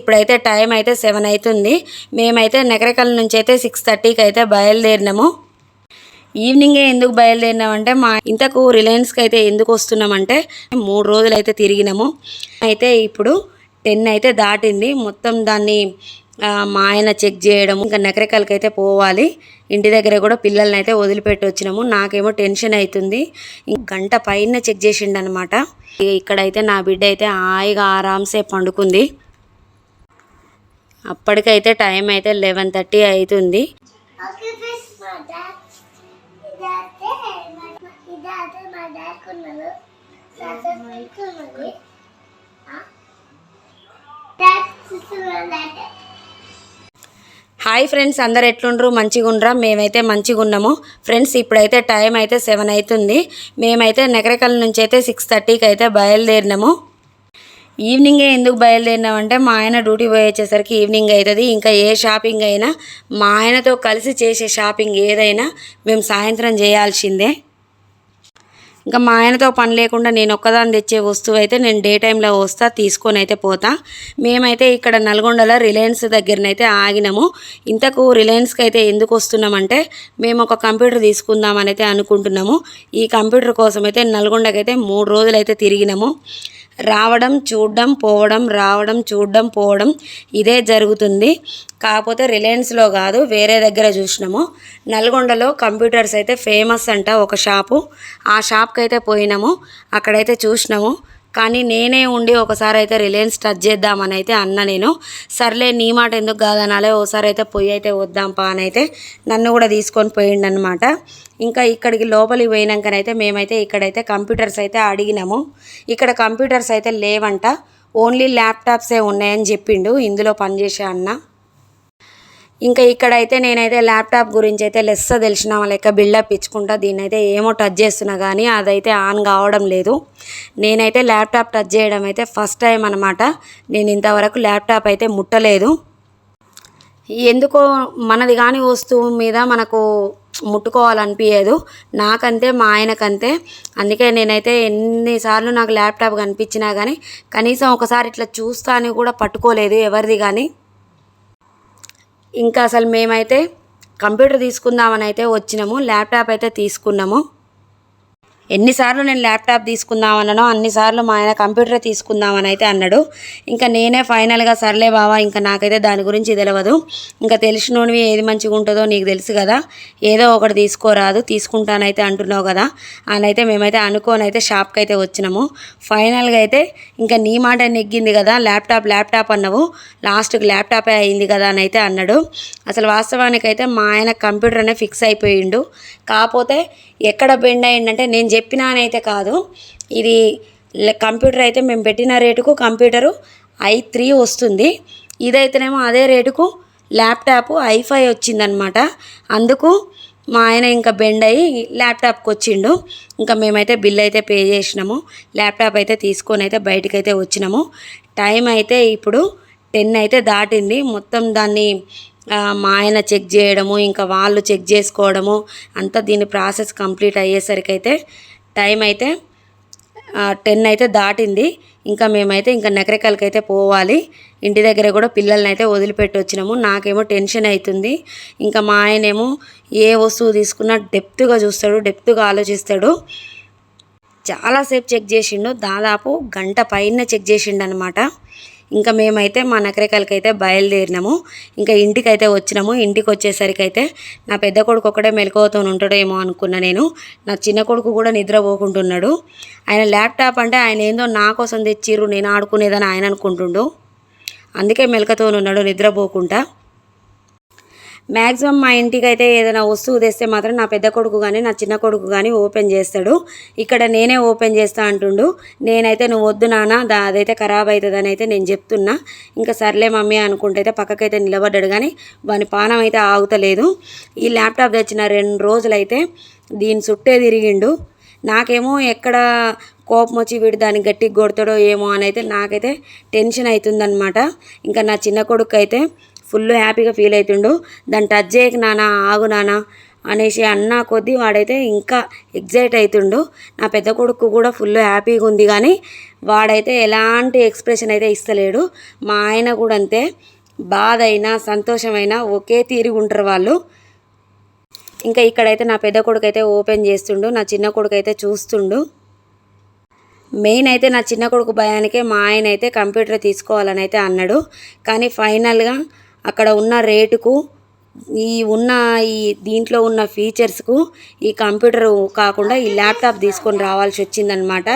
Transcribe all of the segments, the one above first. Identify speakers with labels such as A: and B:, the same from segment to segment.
A: ఇప్పుడైతే టైం అయితే సెవెన్ అవుతుంది. మేమైతే నెకరకల్ నుంచి అయితే సిక్స్ థర్టీకి అయితే బయలుదేరినాము. ఈవినింగే ఎందుకు బయలుదేరినామంటే మా ఇంతకు రిలయన్స్కి అయితే ఎందుకు వస్తున్నామంటే మూడు రోజులు అయితే తిరిగినాము. అయితే ఇప్పుడు టెన్ అయితే దాటింది. మొత్తం దాన్ని మా ఆయన చెక్ చేయడం ఇంకా నకరకాలకి అయితే పోవాలి. ఇంటి దగ్గర కూడా పిల్లల్ని అయితే వదిలిపెట్టి వచ్చినాము. నాకేమో టెన్షన్ అవుతుంది గంట పైన చెక్ చేసిండనమాట. ఇక్కడైతే నా బిడ్డ అయితే హాయిగా ఆరామ్సే పండుకుంది. అప్పటికైతే టైం అయితే లెవెన్ థర్టీ అవుతుంది హాయ్ ఫ్రెండ్స్ అందరు ఎట్లుండ్రు? మంచిగా ఉండరా మేమైతే మంచిగా ఉన్నాము ఫ్రెండ్స్ ఇప్పుడైతే టైం అయితే సెవెన్ అవుతుంది మేమైతే నగరకల్ నుంచి అయితే సిక్స్ థర్టీకి అయితే బయలుదేరినాము. ఈవినింగే ఎందుకు బయలుదేరినామంటే మా ఆయన డ్యూటీ పోయి వచ్చేసరికి ఈవినింగ్ అవుతుంది. ఇంకా ఏ షాపింగ్ అయినా మా ఆయనతో కలిసి చేసే షాపింగ్ ఏదైనా మేము సాయంత్రం చేయాల్సిందే. ఇంకా మా ఆయనతో పని లేకుండా నేను ఒక్కదాన్ని తెచ్చే వస్తువు అయితే నేను డే టైంలో వస్తా తీసుకొని అయితే పోతా. మేమైతే ఇక్కడ నల్గొండలో రిలయన్స్ దగ్గరనైతే ఆగినాము. ఇంతకు రిలయన్స్కి అయితే ఎందుకు వస్తున్నామంటే మేము ఒక కంప్యూటర్ తీసుకుందామని అయితే అనుకుంటున్నాము. ఈ కంప్యూటర్ కోసం అయితే నల్గొండకైతే మూడు రోజులు అయితే తిరిగినాము. రావడం చూడడం పోవడం రావడం చూడడం పోవడం ఇదే జరుగుతుంది. కాకపోతే రిలయన్స్లో కాదు వేరే దగ్గర చూసినాము. నల్గొండలో కంప్యూటర్స్ అయితే ఫేమస్ అంట ఒక షాపు. ఆ షాప్కి అయితే పోయినాము. అక్కడైతే చూసినాము. కానీ నేనే ఉండి ఒకసారి అయితే రిలయన్స్ టచ్ చేద్దామని అయితే అన్న నేను. సర్లే నీ మాట ఎందుకు కాదనాలే ఓసారి అయితే పొయ్యి అయితే వద్దాంపా అని అయితే నన్ను కూడా తీసుకొని పోయిండు అనమాట ఇంకా ఇక్కడికి లోపలికి పోయినాకనైతే మేమైతే ఇక్కడైతే కంప్యూటర్స్ అయితే అడిగినాము. ఇక్కడ కంప్యూటర్స్ అయితే లేవంట. ఓన్లీ ల్యాప్టాప్సే ఉన్నాయని చెప్పిండు. ఇందులో పనిచేసే అన్న. ఇంకా ఇక్కడైతే నేనైతే ల్యాప్టాప్ గురించి అయితే లెస్స తెలిసిన లేక బిల్డప్ ఇచ్చుకుంటా దీన్నైతే అయితే ఏమో టచ్ చేస్తున్నా కానీ అదైతే ఆన్ కావడం లేదు. నేనైతే ల్యాప్టాప్ టచ్ చేయడం అయితే ఫస్ట్ టైం అనమాట నేను ఇంతవరకు ల్యాప్టాప్ అయితే ముట్టలేదు. ఎందుకో మనది కాని వస్తువు మీద మనకు ముట్టుకోవాలనిపించదు నాకంతే మా ఆయనకంతే అందుకే నేనైతే ఎన్నిసార్లు నాకు ల్యాప్టాప్ కనిపించినా కానీ కనీసం ఒకసారి ఇట్లా చూస్తా అని కూడా పట్టుకోలేదు ఎవరిది కానీ ఇంకా అసలు మేమైతే కంప్యూటర్ తీసుకుందామని అయితే వచ్చినాము ల్యాప్టాప్ అయితే తీసుకున్నాము. ఎన్నిసార్లు నేను ల్యాప్టాప్ తీసుకుందామన్నానో అన్నిసార్లు మా ఆయన కంప్యూటర్ తీసుకుందామని అయితే అన్నాడు. ఇంకా నేనే ఫైనల్గా సర్లే బావా ఇంకా నాకైతే దాని గురించి తెలియదు ఇంకా తెలిసినోనివి ఏది మంచిగా ఉంటుందో నీకు తెలుసు కదా. ఏదో ఒకటి తీసుకోరాదు తీసుకుంటానైతే అంటున్నావు కదా. అని అయితే మేమైతే అనుకోని అయితే షాప్కి అయితే వచ్చినాము. ఫైనల్గా అయితే ఇంకా నీ మాట నెగ్గింది కదా ల్యాప్టాప్ ల్యాప్టాప్ అన్నావు. లాస్ట్కి ల్యాప్టాపే అయింది కదా అని అయితే అన్నాడు. అసలు వాస్తవానికి అయితే మా ఆయన కంప్యూటర్ అనే ఫిక్స్ అయిపోయిండు. కాకపోతే ఎక్కడ బెండ్ అయ్యిందంటే నేను చెప్పినానైతే కాదు. ఇది కంప్యూటర్ అయితే మేము పెట్టిన రేటుకు కంప్యూటరు ఐ త్రీ వస్తుంది. ఇదైతేనేమో అదే రేటుకు ల్యాప్టాప్ ఐ ఫైవ్ వచ్చిందనమాట అందుకు మా ఆయన ఇంకా బెండ్ అయ్యి ల్యాప్టాప్కి వచ్చిండు. ఇంకా మేమైతే బిల్ అయితే పే చేసినాము. ల్యాప్టాప్ అయితే తీసుకొని అయితే బయటకైతే అయితే వచ్చినాము. టైం అయితే ఇప్పుడు టెన్ అయితే దాటింది. మొత్తం దాన్ని మా ఆయన చెక్ చేయడము ఇంకా వాళ్ళు చెక్ చేసుకోవడము అంతా దీని ప్రాసెస్ కంప్లీట్ అయ్యేసరికి అయితే టైం అయితే టెన్ అయితే దాటింది. ఇంకా మేమైతే ఇంకా నకరికలకి అయితే పోవాలి. ఇంటి దగ్గర కూడా పిల్లల్ని అయితే వదిలిపెట్టి వచ్చినాము. నాకేమో టెన్షన్ అవుతుంది ఇంకా మా ఆయనేమో ఏ వస్తువు తీసుకున్నా డెప్త్గా చూస్తాడు డెప్త్గా ఆలోచిస్తాడు. చాలాసేపు చెక్ చేసిండు. దాదాపు గంట పైన చెక్ చేసిండు అనమాట ఇంకా మేమైతే మా నకరికలకి అయితే బయలుదేరినాము. ఇంకా ఇంటికి అయితే వచ్చినాము. ఇంటికి వచ్చేసరికి అయితే నా పెద్ద కొడుకు ఒక్కడే మెలకువతో ఉంటాడేమో అనుకున్నా నేను. నా చిన్న కొడుకు కూడా నిద్రపోకుంటున్నాడు. ఆయన ల్యాప్టాప్ అంటే ఆయన ఏందో నా కోసం తెచ్చిర్రు నేను ఆడుకునేదని ఆయన అనుకుంటుండు. అందుకే మెలకతో ఉన్నాడు నిద్రపోకుండా. మ్యాక్సిమం మా ఇంటికి అయితే ఏదైనా వస్తువు తెస్తే మాత్రం నా పెద్ద కొడుకు కానీ నా చిన్న కొడుకు కానీ ఓపెన్ చేస్తాడు. ఇక్కడ నేనే ఓపెన్ చేస్తా అంటుండు. నేనైతే నువ్వు వద్దు నాన్న దా అదైతే ఖరాబ్ అవుతుందని అయితే నేను చెప్తున్నా. ఇంకా సర్లే మమ్మీ అనుకుంటే అయితే పక్కకైతే నిలబడ్డాడు కానీ వాని పానం అయితే ఆగుతలేదు. ఈ ల్యాప్టాప్ తెచ్చిన రెండు రోజులైతే దీని చుట్టే తిరిగిండు. నాకేమో ఎక్కడ కోపం వచ్చి వీడు దాన్ని గట్టిగా కొడతాడో ఏమో అని అయితే నాకైతే టెన్షన్ అవుతుందనమాట ఇంకా నా చిన్న కొడుకు అయితే ఫుల్ హ్యాపీగా ఫీల్ అవుతుండు దాన్ని టచ్ చేయక నానా ఆగు నానా అనేసి అన్నా కొద్దీ వాడైతే ఇంకా ఎగ్జైట్ అవుతుండు నా పెద్ద కొడుకు కూడా ఫుల్ హ్యాపీగా ఉంది కానీ వాడైతే ఎలాంటి ఎక్స్ప్రెషన్ అయితే ఇస్తలేడు. మా ఆయన కూడా అంతే. బాధ అయినా సంతోషమైనా ఒకే తీరిగి ఉంటారు వాళ్ళు. ఇంకా ఇక్కడైతే నా పెద్ద కొడుకు అయితే ఓపెన్ చేస్తుండు. నా చిన్న కొడుకు అయితే చూస్తుండు. మెయిన్ అయితే నా చిన్న కొడుకు భయానికే మా ఆయన అయితే కంప్యూటర్ తీసుకోవాలని అయితే అన్నాడు. కానీ ఫైనల్గా అక్కడ ఉన్న రేటుకు ఈ ఉన్న ఈ దీంట్లో ఉన్న ఫీచర్స్కు ఈ కంప్యూటర్ కాకుండా ఈ ల్యాప్టాప్ తీసుకొని రావాల్సి వచ్చిందనమాట.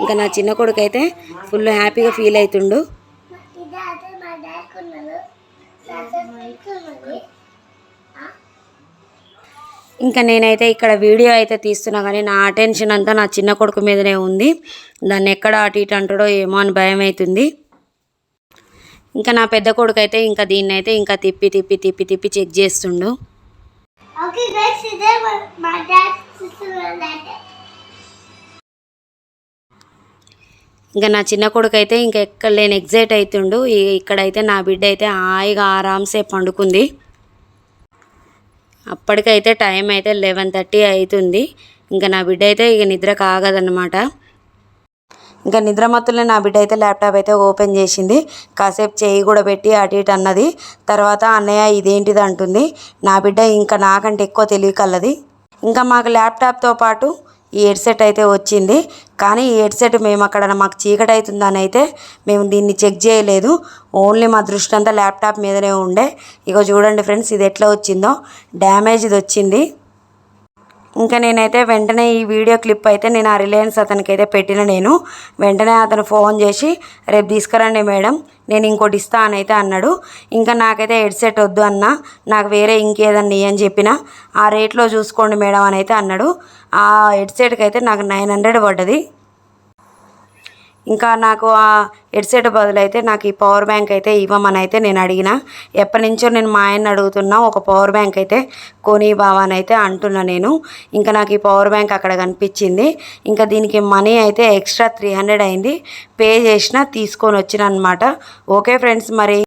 A: ఇంకా నా చిన్న కొడుకు అయితే ఫుల్ హ్యాపీగా ఫీల్ అవుతుండు ఇంకా నేనైతే ఇక్కడ వీడియో అయితే తీస్తున్నా కానీ నా అటెన్షన్ అంతా నా చిన్న కొడుకు మీదనే ఉంది. దాన్ని ఎక్కడ అటు ఇటు అంటాడో ఏమో అని భయం అవుతుంది ఇంకా నా పెద్ద కొడుకు అయితే ఇంకా దీన్ని అయితే ఇంకా తిప్పి తిప్పి తిప్పి తిప్పి చెక్ చేస్తుండు. ఇంకా నా చిన్న కొడుకు అయితే ఇంకా ఎక్కడ లేని ఎగ్జైట్ అవుతుండు ఇక్కడైతే నా బిడ్డ అయితే హాయిగా ఆరామ్సే పండుకుంది. అప్పటికైతే టైం అయితే లెవెన్ థర్టీ అవుతుంది. ఇంకా నా బిడ్డ అయితే ఇక నిద్ర కాగదన్నమాట. ఇంకా నిద్రమత్తులే నా బిడ్డ అయితే ల్యాప్టాప్ అయితే ఓపెన్ చేసింది. కాసేపు చేయి కూడా పెట్టి అటు ఇటు అన్నది. తర్వాత అన్నయ్య ఇదేంటిది? అంటుంది. నా బిడ్డ ఇంకా నాకంటే ఎక్కువ తెలియకల్లది ఇంకా మాకు ల్యాప్టాప్తో పాటు ఈ హెడ్సెట్ అయితే వచ్చింది. కానీ ఈ హెడ్సెట్ మేము అక్కడ మాకు చీకటి అవుతుందని అయితే మేము దీన్ని చెక్ చేయలేదు. ఓన్లీ మా దృష్టి అంతా ల్యాప్టాప్ మీదనే ఉండే. ఇక చూడండి ఫ్రెండ్స్ ఇది ఎట్లా వచ్చిందో. డ్యామేజ్ ఇది వచ్చింది. ఇంకా నేనైతే వెంటనే ఈ వీడియో క్లిప్ అయితే నేను ఆ రిలయన్స్ అతనికి అయితే పెట్టిన నేను. వెంటనే అతను ఫోన్ చేసి రేపు తీసుకురండి మేడం నేను ఇంకోటి ఇస్తా అని అయితే అన్నాడు. ఇంకా నాకైతే హెడ్సెట్ వద్దు అన్న నాకు వేరే ఇంకేదన్నా అని చెప్పిన ఆ రేట్లో చూసుకోండి మేడం అని అయితే అన్నాడు. ఆ హెడ్సెట్కి అయితే నాకు నైన్ హండ్రెడ్ పడ్డది. ఇంకా నాకు ఆ హెడ్సెట్ బదులైతే నాకు ఈ పవర్ బ్యాంక్ అయితే ఇవ్వమని అయితే నేను అడిగిన. ఎప్పటి నుంచో నేను మా ఆయన అడుగుతున్నా ఒక పవర్ బ్యాంక్ అయితే కొని బావా అని అయితే అంటున్నా నేను. ఇంకా నాకు ఈ పవర్ బ్యాంక్ అక్కడ కనిపించింది. ఇంకా దీనికి మనీ అయితే ఎక్స్ట్రా త్రీ హండ్రెడ్ అయింది. పే చేసిన తీసుకొని వచ్చిన అనమాట ఓకే ఫ్రెండ్స్ మరి.